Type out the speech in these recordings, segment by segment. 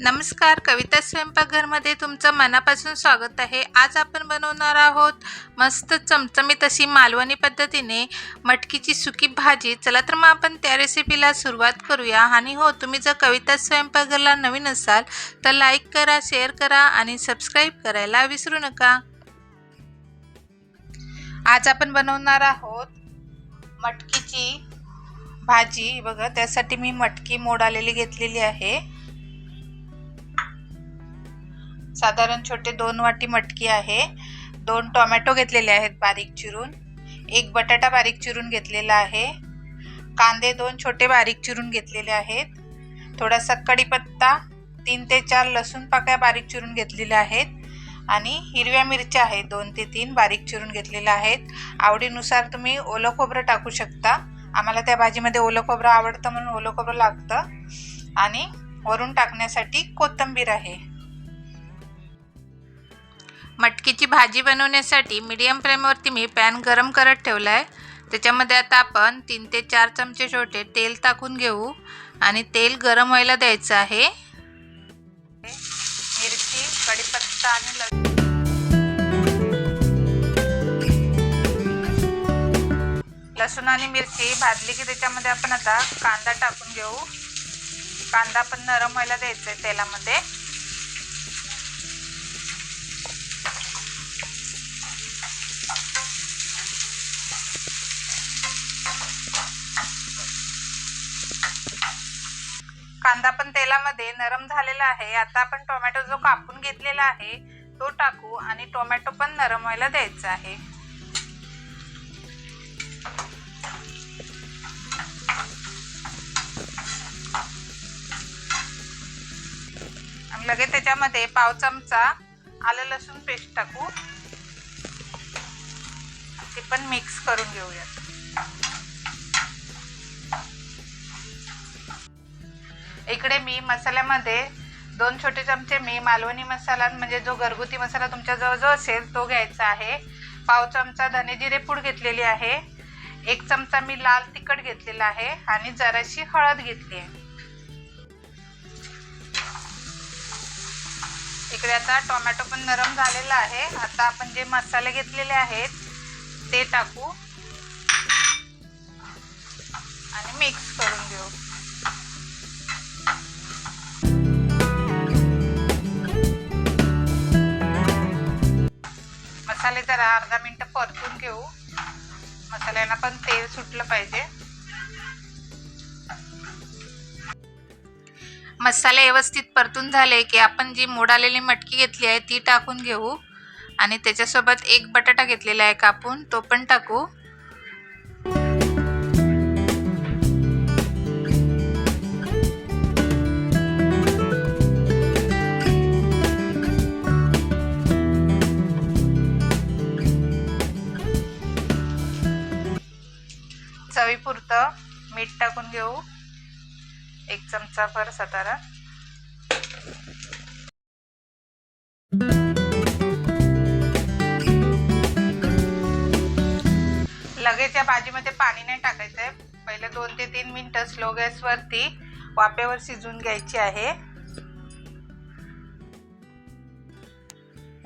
नमस्कार कविता स्वयंपाकघरमध्ये तुमचं मनापासून स्वागत आहे. आज आपण बनवणार आहोत मस्त चमचमीत अशी मालवणी पद्धतीने मटकीची सुकी भाजी. चला तर मग आपण त्या रेसिपीला सुरुवात करूया. आणि हो तुम्ही जर कविता स्वयंपाकघरला नवीन असाल तर लाईक करा शेअर करा आणि सबस्क्राईब करायला विसरू नका. आज आपण बनवणार आहोत मटकीची भाजी. बघा त्यासाठी मी मटकी मोड आलेली घेतलेली आहे. साधारण छोटे दोन वाटी मटकी आहे. दोन टोमॅटो घेतलेले आहेत बारीक चिरून. एक बटाटा बारीक चिरून घेतलेला आहे. कांदे दोन छोटे बारीक चिरून घेतलेले आहेत. थोडासा कढीपत्ता तीन ते चार लसूण पाकळ्या बारीक चिरून घेतलेल्या आहेत. आणि हिरव्या मिरच्या आहेत दोन ते तीन बारीक चिरून घेतलेल्या आहेत. आवडीनुसार तुम्ही ओलं खोबरं टाकू शकता. आम्हाला त्या भाजीमध्ये ओलं खोबरं आवडतं म्हणून ओलं खोबरं लागतं. आणि वरून टाकण्यासाठी कोथिंबीर आहे. मटकीची भाजी बनवण्यासाठी मीडियम फ्लेमवरती मी पॅन गरम करत ठेवला आहे त्याच्यामध्ये आता आपण तीन ते चार चमचे छोटे तेल टाकून घेऊ. आणि तेल गरम व्हायला द्यायचं आहे. मिरची कढीपत्ता आणि लसूण. आणि मिरची भाजली की त्याच्यामध्ये आपण आता कांदा टाकून घेऊ. कांदा पण नरम व्हायला द्यायचा आहे तेलामध्ये. कांदा पण तेलामध्ये नरम झालेला आहे. आता आपण टोमॅटो जो कापून घेतलेला आहे तो टाकू आणि टोमॅटो पण नरम व्हायला द्यायचा आहे. लगेच त्याच्यामध्ये पाव चमचा आलं लसूण पेस्ट टाकू. ते पण मिक्स करून घेऊयात. इकडे मी मसाल्यामध्ये दोन छोटे चमचे मी मालवणी मसाला म्हणजे जो घरगुती मसाला तुमच्या जवळजवळ असेल तो घ्यायचा आहे. पाव चमचा धने जिरे पूड घेतलेली आहे. एक चमचा मी लाल तिखट घेतलेला आहे आणि जराशी हळद घेतली आहे. इकडे आता टोमॅटो पण नरम झालेला आहे. आता आपण जे मसाले घेतलेले आहेत ते टाकू. आणि मिक्स करून घेऊ. मसाले जरा अर्धा मिनटं परतून घेऊ. मसाल्याला पण तेल सुटलं पाहिजे. मसाले व्यवस्थित परतून झाले की आपण जी मोडालेली मटकी घेतली आहे ती टाकून घेऊ. आणि त्याच्यासोबत एक बटाटा घेतलेला आहे कापून तो पण टाकू. चवीपुरतं मीठ टाकून घेऊ. एक चमचा भर साधारण लगेच या भाजीमध्ये पाणी नाही टाकायचं आहे पहिले दोन ते तीन मिनटं स्लो गॅसवरती वाफेवर शिजून घ्यायची आहे.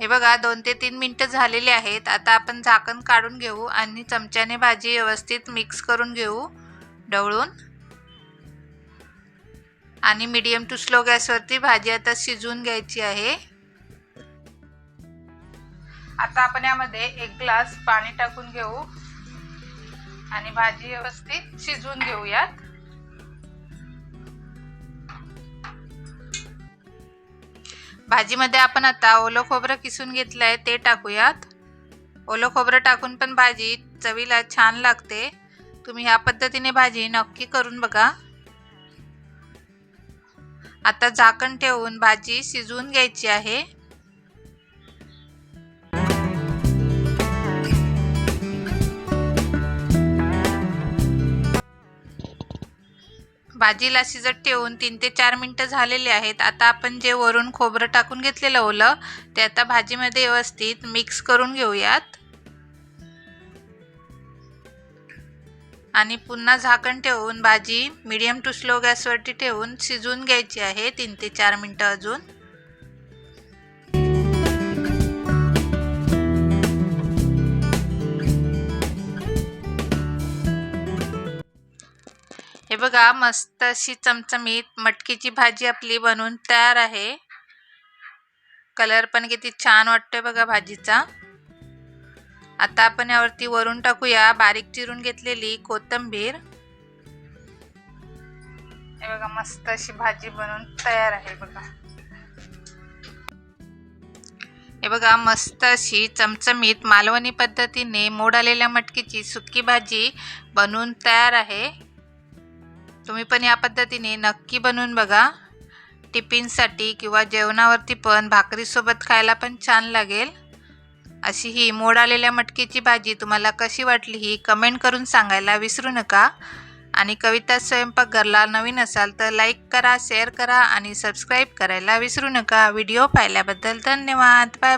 हे बघा दोन ते तीन मिनटं झालेले आहेत. आता आपण झाकण काढून घेऊ आणि चमच्याने भाजी व्यवस्थित मिक्स करून घेऊ. ढवळून. आणि मीडियम टू स्लो गॅसवरती भाजी आता शिजवून घ्यायची आहे. आता आपण यामध्ये एक ग्लास पाणी टाकून घेऊ. आणि भाजी व्यवस्थित शिजवून घेऊयात. भाजीमध्ये आपण आता ओलं खोबरं किसून घेतलं आहे ते टाकूयात. ओलं खोबरं टाकून पण भाजी चवीला छान लागते. तुम्ही ह्या पद्धतीने भाजी नक्की करून बघा. आता झाकण ठेवून भाजी शिजवून घ्यायची आहे. भाजीला शिजत ठेवून तीन ते चार मिनटं झालेले आहेत. आता आपण जे वरून खोबरं टाकून घेतलेलं ओलं ते आता भाजीमध्ये व्यवस्थित मिक्स करून घेऊयात. आणि पुन्हा झाकण ठेवून भाजी मीडियम टू स्लो गॅसवरती ठेवून शिजवून घ्यायची आहे तीन ते चार मिनटं अजून. बघा मस्त अशी चमचमीत मटकीची भाजी आपली बनवून तयार आहे. कलर पण किती छान वाटतोय बघा भाजीचा. आता आपण यावरती वरून टाकूया बारीक चिरून घेतलेली कोथंबीर. हे बघा मस्त अशी भाजी बनवून तयार आहे बघा. हे बघा मस्त अशी चमचमीत मालवणी पद्धतीने मोड आलेल्या मटकीची सुकी भाजी बनवून तयार आहे. तुम्ही पण या पद्धतीने नक्की बनवून बघा. टिफिनसाठी किंवा जेवणावरती पण भाकरीसोबत खायला पण छान लागेल. अशी ही मोड आलेल्या मटकीची भाजी तुम्हाला कशी वाटली ही कमेंट करून सांगायला विसरू नका. आणि कविता स्वयंपाकघरला नवीन असाल तर लाईक करा शेअर करा आणि सबस्क्राईब करायला विसरू नका. व्हिडिओ पाहिल्याबद्दल धन्यवाद. Bye bye